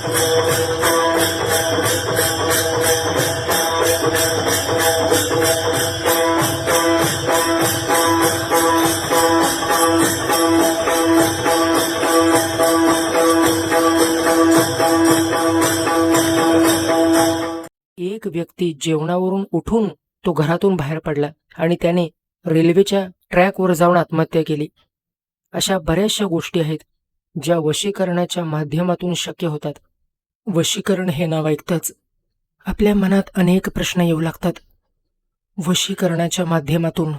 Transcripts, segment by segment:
एक व्यक्ती जेवणावरून उठून तो घरातून बाहेर पडला आणि त्याने रेल्वेच्या ट्रॅकवर जाऊन आत्महत्या केली. अशा बऱ्याचशा गोष्टी आहेत ज्या वशीकरणाच्या माध्यमातून शक्य होतात. वशीकरण हे नाव ऐकताच आपल्या मनात अनेक प्रश्न येऊ लागतात. वशीकरणाच्या माध्यमातून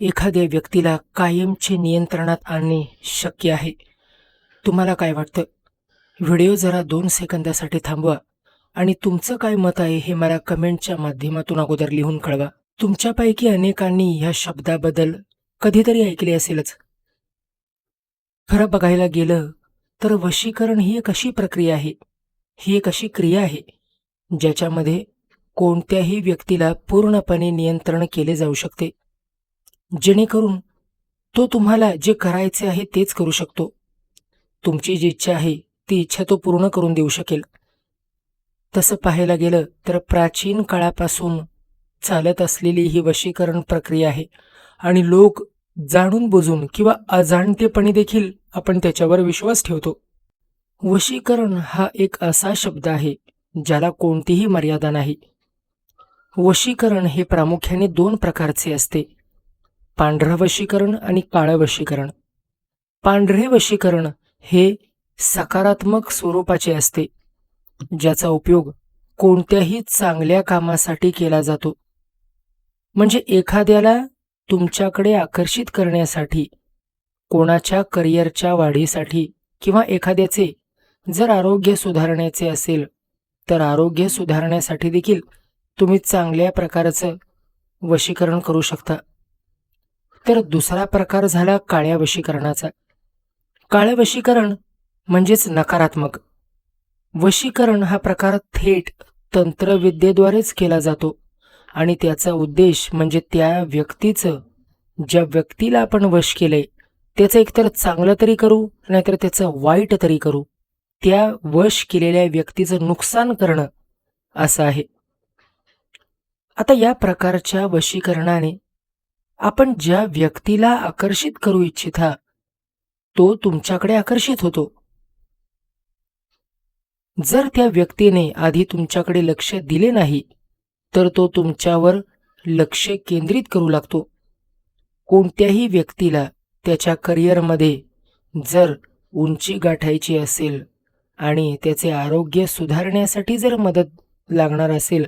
एखाद्या व्यक्तीला कायमचे नियंत्रणात आणणे शक्य आहे. तुम्हाला काय वाटतं? व्हिडिओ जरा दोन सेकंदासाठी थांबवा आणि तुमचं काय मत आहे हे मला कमेंटच्या माध्यमातून अगोदर लिहून कळवा. तुमच्यापैकी अनेकांनी ह्या शब्दाबद्दल कधीतरी ऐकले असेलच. खरं बघायला गेलं तर वशीकरण ही एक अशी प्रक्रिया आहे ही एक अशी क्रिया आहे ज्याच्यामध्ये कोणत्याही व्यक्तीला पूर्णपणे नियंत्रण केले जाऊ शकते. जेणेकरून तो तुम्हाला जे करायचे आहे तेच करू शकतो. तुमची जी इच्छा आहे ती इच्छा तो पूर्ण करून देऊ शकेल. तसं पाहायला गेलं तर प्राचीन काळापासून चालत असलेली ही वशीकरण प्रक्रिया आहे आणि लोक जाणून बुजून किंवा अजाणतेपणी देखील आपण त्याच्यावर विश्वास ठेवतो. वशीकरण हा एक असा शब्द आहे ज्याला कोणतीही मर्यादा नाही. वशीकरण हे प्रामुख्याने दोन प्रकारचे असते. पांढरं वशीकरण आणि काळं वशीकरण. पांढरे वशीकरण हे सकारात्मक स्वरूपाचे असते ज्याचा उपयोग कोणत्याही चांगल्या कामासाठी केला जातो. म्हणजे एखाद्याला तुमच्याकडे आकर्षित करण्यासाठी कोणाच्या करिअरच्या वाढीसाठी किंवा एखाद्याचे जर आरोग्य सुधारण्याचे असेल तर आरोग्य सुधारण्यासाठी देखील तुम्ही चांगल्या प्रकारचं वशीकरण करू शकता. तर दुसरा प्रकार झाला काळ्या वशीकरणाचा. काळं वशीकरण म्हणजेच नकारात्मक. वशीकरण हा प्रकार थेट तंत्रविद्येद्वारेच केला जातो आणि त्याचा उद्देश म्हणजे त्या व्यक्तीचं ज्या व्यक्तीला आपण वश केलंय त्याचं एकतर चांगलं तरी करू नाहीतर त्याचं वाईट तरी करू. त्या वश केलेल्या व्यक्तीचं नुकसान करणं असं आहे. आता या प्रकारच्या वशीकरणाने आपण ज्या व्यक्तीला आकर्षित करू इच्छिता तो तुमच्याकडे आकर्षित होतो. जर त्या व्यक्तीने आधी तुमच्याकडे लक्ष दिले नाही तर तो तुमच्यावर लक्ष केंद्रित करू लागतो. कोणत्याही व्यक्तीला त्याच्या करिअरमध्ये जर उंची गाठायची असेल आणि त्याचे आरोग्य सुधारण्यासाठी जर मदत लागणार असेल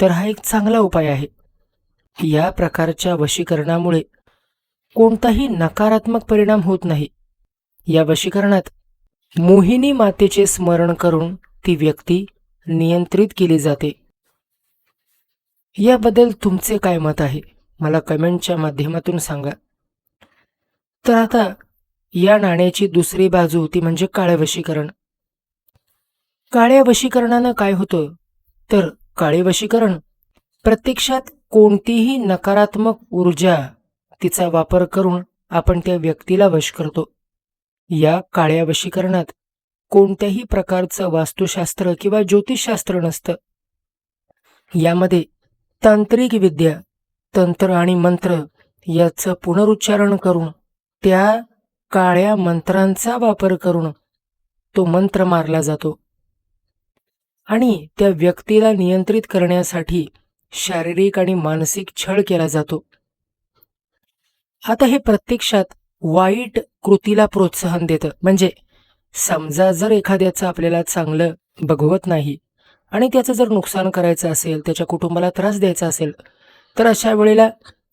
तर हा एक चांगला उपाय आहे. या प्रकारच्या वशीकरणामुळे कोणताही नकारात्मक परिणाम होत नाही. या वशीकरणात मोहिनी मातेचे स्मरण करून ती व्यक्ती नियंत्रित केली जाते. याबद्दल तुमचे काय मत आहे? मला कमेंटच्या माध्यमातून सांगा. तर आता या नाण्याची दुसरी बाजू ती म्हणजे काळे वशीकरण. काळ्या वशीकरणानं काय होतं तर काळे वशीकरण प्रत्यक्षात कोणतीही नकारात्मक ऊर्जा तिचा वापर करून आपण त्या व्यक्तीला वश करतो. या काळ्या वशीकरणात कोणत्याही प्रकारचं वास्तुशास्त्र किंवा ज्योतिषशास्त्र नसतं. यामध्ये तांत्रिक विद्या तंत्र आणि मंत्र याचं पुनरुच्चारण करून त्या काळ्या मंत्रांचा वापर करून तो मंत्र मारला जातो. आणि त्या व्यक्तीला नियंत्रित करण्यासाठी शारीरिक आणि मानसिक छळ केला जातो. आता हे प्रत्यक्षात वाईट कृतीला प्रोत्साहन देतं. म्हणजे समजा जर एखाद्याचं आपल्याला चांगलं बघवत नाही आणि त्याचं जर नुकसान करायचं असेल त्याच्या कुटुंबाला त्रास द्यायचा असेल तर अशा वेळेला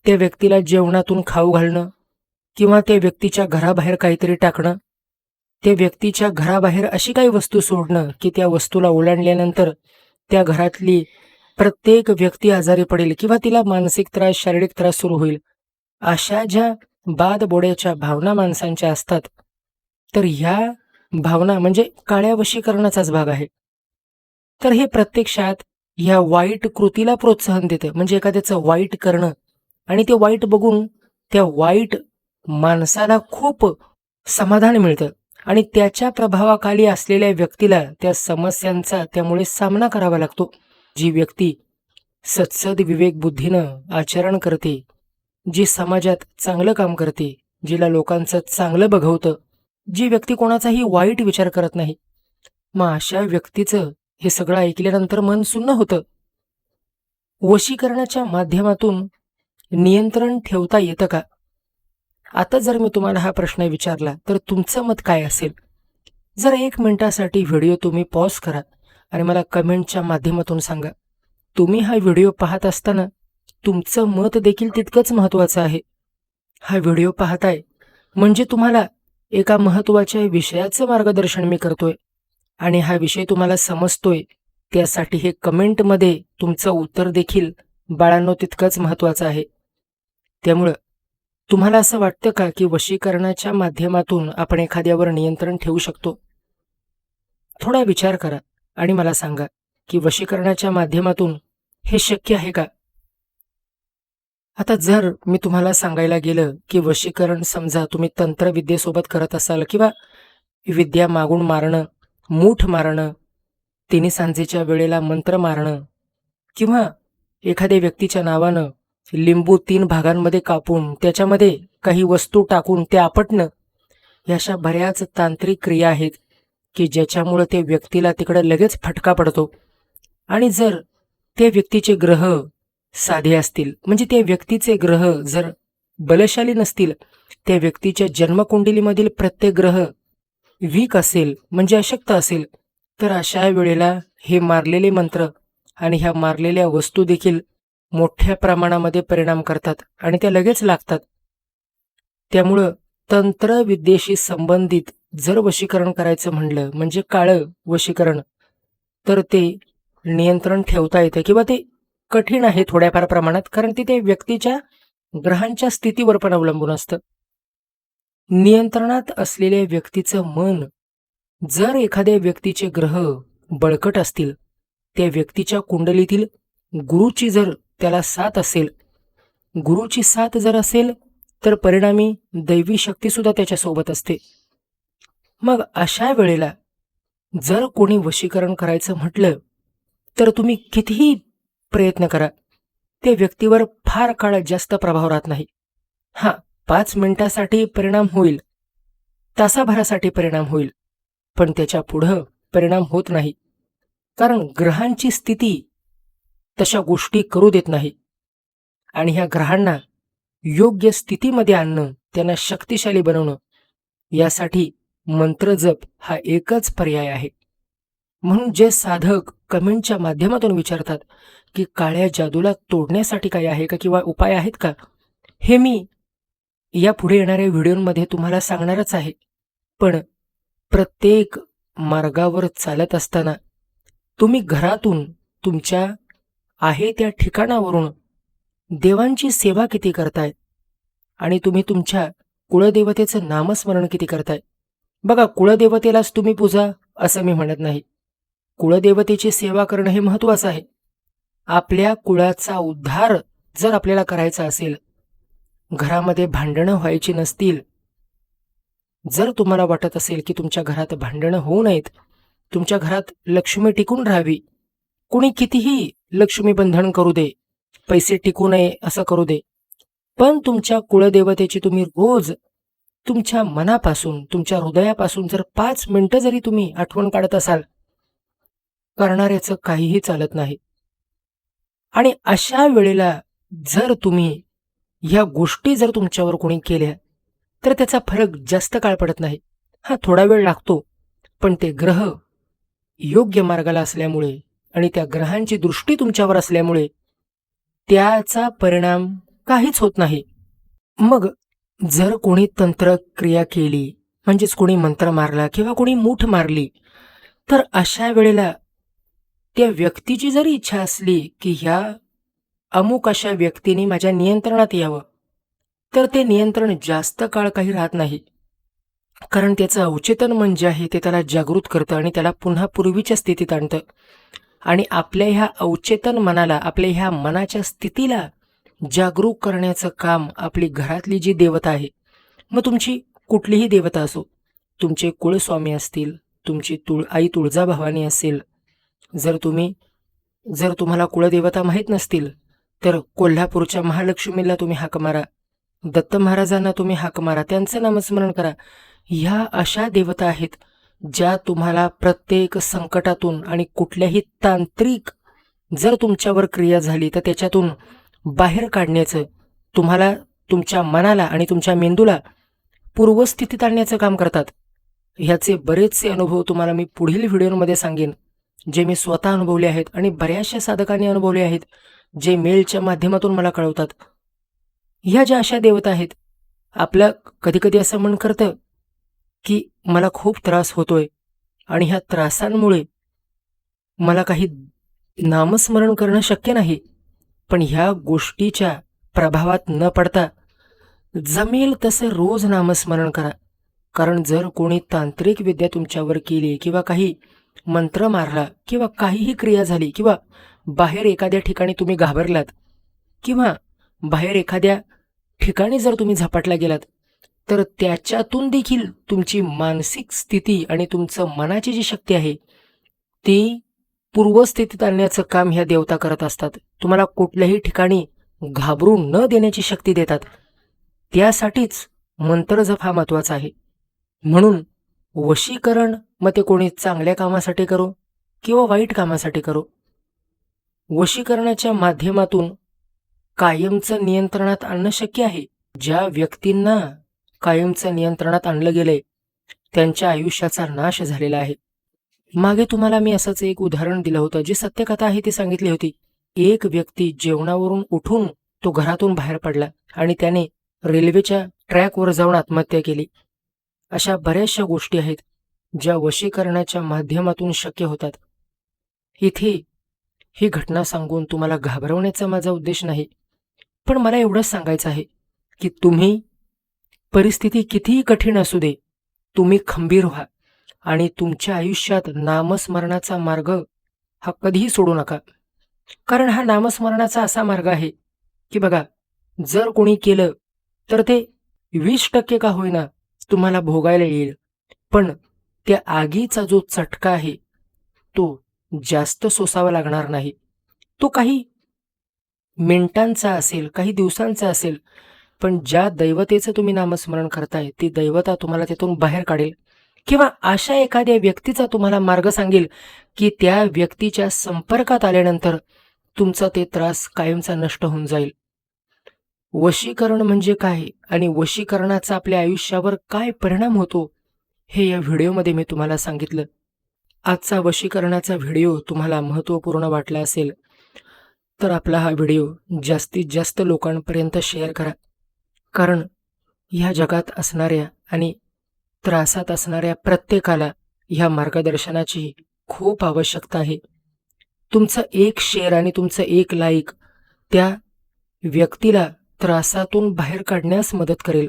त्या व्यक्तीला जेवणातून खाऊ घालणं किंवा त्या व्यक्तीच्या घराबाहेर काहीतरी टाकणं त्या व्यक्तीच्या घराबाहेर अशी काही वस्तू सोडणं की त्या वस्तूला ओलांडल्यानंतर त्या घरातली प्रत्येक व्यक्ती आजारी पडेल किंवा तिला मानसिक त्रास शारीरिक त्रास सुरू होईल. अशा ज्या बाद बोड्याच्या भावना माणसांच्या असतात तर ह्या भावना म्हणजे काळ्या वशीकरणाचाच भाग आहे. तर हे प्रत्यक्षात ह्या वाईट कृतीला प्रोत्साहन देतं. म्हणजे एखाद्याचं वाईट करणं आणि ते वाईट बघून त्या वाईट माणसाला खूप समाधान मिळतं. आणि त्याच्या प्रभावाखाली असलेल्या व्यक्तीला त्या समस्यांचा त्यामुळे सामना करावा लागतो. जी व्यक्ती सत्सद विवेक बुद्धीनं आचरण करते जी समाजात चांगलं काम करते जिला लोकांचं चांगलं बघवतं जी व्यक्ती कोणाचाही वाईट विचार करत नाही मग अशा व्यक्तीचं हे सगळं ऐकल्यानंतर मन सुन्न होतं. वशीकरणाच्या माध्यमातून नियंत्रण ठेवता येतं का? आता जर मी तुम्हाला हा प्रश्न विचारला तर तुमचं मत काय असेल? जर एक मिनिटासाठी व्हिडिओ तुम्ही पॉज करा आणि मला कमेंटच्या माध्यमातून सांगा. तुम्ही हा व्हिडिओ पाहत असताना तुमचं मत देखील तितकंच महत्त्वाचं आहे. हा व्हिडिओ पाहताय म्हणजे तुम्हाला एका महत्त्वाच्या विषयाचं मार्गदर्शन मी करतोय आणि हा विषय तुम्हाला समजतोय. त्यासाठी हे कमेंटमध्ये तुमचं उत्तर देखील बाळांनो तितकंच महत्त्वाचं आहे. त्यामुळं तुम्हाला असं वाटतं का की वशीकरणाच्या माध्यमातून आपण एखाद्यावर नियंत्रण ठेवू शकतो? थोडा विचार करा आणि मला सांगा की वशीकरणाच्या माध्यमातून हे शक्य आहे का? आता जर मी तुम्हाला सांगायला गेलं की वशीकरण समजा तुम्ही तंत्रविद्येसोबत करत असाल किंवा विद्या मागून मारणं मूठ मारणं तिन्ही सांजेच्या वेळेला मंत्र मारणं किंवा एखाद्या व्यक्तीच्या नावानं लिंबू तीन भागांमध्ये कापून त्याच्यामध्ये काही वस्तू टाकून ते आपटणं. या अशा बऱ्याच तांत्रिक क्रिया आहेत की ज्याच्यामुळं ते व्यक्तीला तिकडं लगेच फटका पडतो. आणि जर त्या व्यक्तीचे ग्रह साधे असतील म्हणजे त्या व्यक्तीचे ग्रह जर बलशाली नसतील त्या व्यक्तीच्या जन्मकुंडलीमधील प्रत्येक ग्रह वीक असेल म्हणजे अशक्त असेल तर अशा वेळेला हे मारलेले मंत्र आणि ह्या मारलेल्या वस्तू देखील मोठ्या प्रमाणामध्ये परिणाम करतात आणि त्या लगेच लागतात. त्यामुळं तंत्रविद्येशी संबंधित जर वशीकरण करायचं म्हणलं म्हणजे काळं वशीकरण तर ते नियंत्रण ठेवता येतं किंवा ते कठीण आहे थोड्याफार प्रमाणात कारण ते त्या व्यक्तीच्या ग्रहांच्या स्थितीवर पण अवलंबून असतं. नियंत्रणात असलेल्या व्यक्तीचं मन जर एखाद्या व्यक्तीचे ग्रह बळकट असतील त्या व्यक्तीच्या कुंडलीतील गुरुची जर त्याला साथ असेल. गुरुची साथ जर असेल तर परिणामी दैवी शक्तीसुद्धा त्याच्यासोबत असते. मग अशा वेळेला जर कोणी वशीकरण करायचं म्हटलं तर तुम्ही कितीही प्रयत्न करा ते व्यक्तीवर फार काळ जास्त प्रभाव राहत नाही. हां पाच मिनिटासाठी परिणाम होईल तासाभरासाठी परिणाम होईल पण त्याच्या पुढं परिणाम होत नाही. कारण ग्रहांची स्थिती तशा गोष्टी करू देत नाही. आणि ह्या ग्रहांना योग्य स्थितीमध्ये आणणं त्यांना शक्तिशाली बनवणं यासाठी मंत्रजप हा एकच पर्याय आहे. म्हणून जे साधक कमेंटच्या माध्यमातून विचारतात की काळ्या जादूला तोडण्यासाठी काय आहे का किंवा उपाय आहेत का? हे मी या पुढे येणाऱ्या व्हिडिओमध्ये तुम्हाला सांगणारच आहे. पण प्रत्येक मार्गावर चालत असताना तुम्ही घरातून तुमच्या आहे त्या ठिकाणावरून. देवांची सेवा किती करताय? आणि तुम्ही तुमच्या कुळदेवतेचं नामस्मरण किती करताय? बघा कुळदेवतेलाच तुम्ही पूजा असं मी म्हणत नाही. कुळदेवतेची सेवा करणं हे महत्त्वाचं आहे. आपल्या कुळाचा उद्धार जर आपल्याला करायचा असेल घरामध्ये भांडणं व्हायची नसतील जर तुम्हाला वाटत असेल की तुमच्या घरात भांडणं होऊ नयेत तुमच्या घरात लक्ष्मी टिकून राहावी कुणी कितीही लक्ष्मी बंधन करू दे पैसे टिकू नये असं करू दे पण तुमच्या कुळदेवतेची तुम्ही रोज तुमच्या मनापासून तुमच्या हृदयापासून जर पाच मिनिटं जरी तुम्ही आठवण काढत असाल करणाऱ्याचं काहीही चालत नाही. आणि अशा वेळेला जर तुम्ही ह्या गोष्टी जर तुमच्यावर कोणी केल्या तर त्याचा फरक जास्त काळ पडत नाही. हा थोडा वेळ लागतो पण ते ग्रह योग्य मार्गाला असल्यामुळे आणि त्या ग्रहांची दृष्टी तुमच्यावर असल्यामुळे त्याचा परिणाम काहीच होत नाही. मग जर कोणी तंत्रक्रिया केली म्हणजेच कोणी मंत्र मारला किंवा कोणी मूठ मारली तर अशा वेळेला त्या व्यक्तीची जरी इच्छा असली की ह्या अमुक अशा व्यक्तीने माझ्या नियंत्रणात यावं तर ते नियंत्रण जास्त काळ काही राहत नाही. कारण त्याचं अवचेतन मन जे म्हणजे आहे ते त्याला जागृत करतं आणि त्याला पुन्हा पूर्वीच्या स्थितीत आणतं. आणि आपल्या ह्या अवचेतन मनाला आपल्या ह्या मनाच्या स्थितीला जागरूक करण्याचं काम आपली घरातली जी देवता आहे मग तुमची कुठलीही देवता असो तुमचे कुळस्वामी असतील तुमची तुळ आई तुळजाभवानी असेल जर तुम्ही जर तुम्हाला कुळदेवता माहीत नसतील तर कोल्हापूरच्या महालक्ष्मीला तुम्ही हाक मारा दत्त महाराजांना तुम्ही हाक मारा त्यांचं नामस्मरण करा. ह्या अशा देवता आहेत ज्या तुम्हाला प्रत्येक संकटातून आणि कुठल्याही तांत्रिक जर तुमच्यावर क्रिया झाली तर त्याच्यातून बाहेर काढण्याचं तुम्हाला तुमच्या मनाला आणि तुमच्या मेंदूला पूर्वस्थितीत आणण्याचं काम करतात. ह्याचे बरेचसे अनुभव तुम्हाला मी पुढील व्हिडिओमध्ये सांगेन जे मी स्वतः अनुभवले आहेत आणि बऱ्याचशा साधकांनी अनुभवले आहेत जे मेलच्या माध्यमातून मला कळवतात. ह्या ज्या अशा देवता आहेत आपलं कधीकधी असं मन करतं की मला खूप त्रास होतोय आणि ह्या त्रासांमुळे मला काही नामस्मरण करणं शक्य नाही. पण ह्या गोष्टीच्या प्रभावात न पडता जमेल तसं रोज नामस्मरण करा. कारण जर कोणी तांत्रिक विद्या तुमच्यावर केली किंवा काही मंत्र मारला किंवा काहीही क्रिया झाली किंवा बाहेर एखाद्या ठिकाणी तुम्ही घाबरलात किंवा बाहेर एखाद्या ठिकाणी जर तुम्ही झपाटला गेलात तर त्याच्यातून देखील तुमची मानसिक स्थिती आणि तुमचं मनाची जी शक्ती आहे ती पूर्वस्थितीत आणण्याचं काम ह्या देवता करत असतात. तुम्हाला कुठल्याही ठिकाणी घाबरून न देण्याची शक्ती देतात. त्यासाठीच मंत्र जप हा महत्त्वाचा आहे. म्हणून वशीकरण मग ते कोणी चांगल्या कामासाठी करो किंवा वाईट कामासाठी करो. वशीकरणाच्या माध्यमातून कायमचं नियंत्रणात आणणं शक्य आहे. ज्या व्यक्तींना कायमचं नियंत्रणात आणलं गेलंय. त्यांच्या आयुष्याचा नाश झालेला आहे. मागे तुम्हाला मी असंच एक उदाहरण दिलं होतं जी सत्यकथा आहे ती सांगितली होती. एक व्यक्ती जेवणावरून उठून तो घरातून बाहेर पडला आणि त्याने रेल्वेच्या ट्रॅकवर जाऊन आत्महत्या केली. अशा बऱ्याचशा गोष्टी आहेत ज्या वशीकरणाच्या माध्यमातून शक्य होतात. इथे ही घटना सांगून तुम्हाला घाबरवण्याचा माझा उद्देश नाही. पण मला एवढंच सांगायचं आहे की तुम्ही परिस्थिती कितीही कठीण असू दे तुम्ही खंबीर व्हा आणि तुमच्या आयुष्यात नामस्मरणाचा मार्ग हा कधीही सोडू नका. कारण हा नामस्मरणाचा असा मार्ग आहे की बघा जर कोणी केलं तर ते वीस टक्के का होईना तुम्हाला भोगायला येईल. पण त्या आगीचा जो चटका आहे तो जास्त सोसावा लागणार नाही. तो काही मिनिटांचा असेल काही दिवसांचा असेल पण ज्या दैवतेचं तुम्ही नामस्मरण करताय ती दैवता तुम्हाला तिथून बाहेर काढेल. किंवा अशा एखाद्या व्यक्तीचा तुम्हाला मार्ग सांगेल की त्या व्यक्तीच्या संपर्कात आल्यानंतर तुमचा ते त्रास कायमचा नष्ट होऊन जाईल. वशीकरण म्हणजे काय आणि वशीकरणाचा आपल्या आयुष्यावर काय परिणाम होतो हे या व्हिडिओमध्ये मी तुम्हाला सांगितलं. आजचा वशीकरणाचा व्हिडिओ तुम्हाला महत्त्वपूर्ण वाटला असेल तर आपला हा व्हिडिओ जास्तीत जास्त लोकांपर्यंत शेअर करा. कारण ह्या जगात असणाऱ्या आणि त्रासात असणाऱ्या प्रत्येकाला ह्या मार्गदर्शनाची खूप आवश्यकता आहे. तुमचं एक शेअर आणि तुमचं एक लाईक त्या व्यक्तीला त्रासातून बाहेर काढण्यास मदत करेल.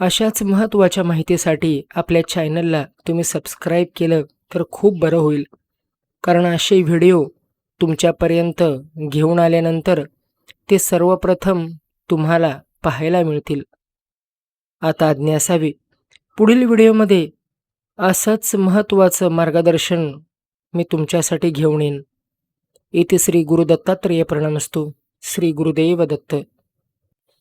अशाच महत्त्वाच्या माहितीसाठी आपल्या चॅनलला तुम्ही सबस्क्राईब केलं तर खूप बरं होईल. कारण असे व्हिडिओ तुमच्यापर्यंत घेऊन आल्यानंतर ते सर्वप्रथम तुम्हाला पाहायला मिळतील. आता आज्ञा असावी. पुढील व्हिडिओमध्ये असंच महत्त्वाचं मार्गदर्शन मी तुमच्यासाठी घेऊन येईन. इथे श्री गुरुदत्तात्रेय प्रणमस्तू. श्री गुरुदेव दत्त.